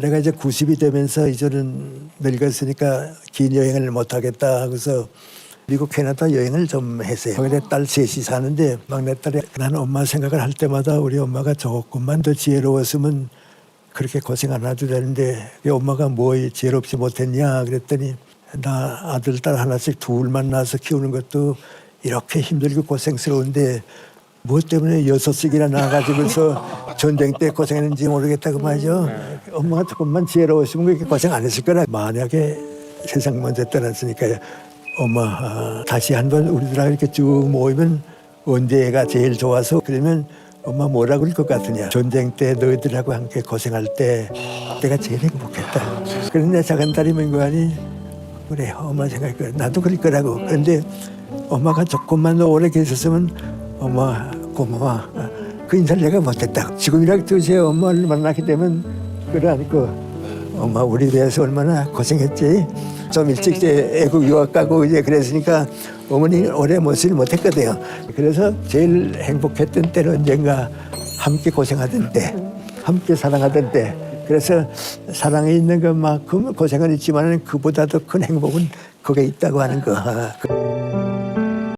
내가 이제 90이 되면서 이제는 늙었으니까 긴 여행을 못 하겠다 하고서 미국 캐나다 여행을 좀 했어요. 거기에 딸 셋이 사는데 막내딸이 나는 엄마 생각을 할 때마다 우리 엄마가 조금만 더 지혜로웠으면 그렇게 고생 안 해도 되는데 왜 엄마가 뭐 지혜롭지 못했냐 그랬더니 나 아들 딸 하나씩 둘만 낳아서 키우는 것도 이렇게 힘들고 고생스러운데 무엇 때문에 여섯 씩이나 낳아가지고서 전쟁 때 고생했는지 모르겠다고 말이죠. 엄마가 조금만 지혜로웠으면 그렇게 고생 안 했을 거라. 만약에 세상 먼저 떠났으니까 엄마 아, 다시 한번 우리들하고 이렇게 쭉 모이면 언제가 제일 좋아서 그러면 엄마 뭐라 그럴 것 같으냐. 전쟁 때 너희들하고 함께 고생할 때 내가 제일 행복했다. 그런데 작은 딸이 맹구하니 그래 엄마 그래 나도 그럴 거라고 그런데 엄마가 조금만 더 오래 계셨으면 엄마 고마워. 그 인사를 내가 못했다. 지금이라도 제 엄마를 만나게 되면 그러니까 엄마 우리 위해서 얼마나 고생했지? 좀 일찍 이제 애국 유학 가고 이제 그랬으니까 어머니 오래 모시를 못했거든요. 그래서 제일 행복했던 때는 언젠가 함께 고생하던 때 함께 사랑하던 때. 그래서 사랑에 있는 것만큼 고생은 있지만 그보다도 큰 행복은 거기에 있다고 하는 거.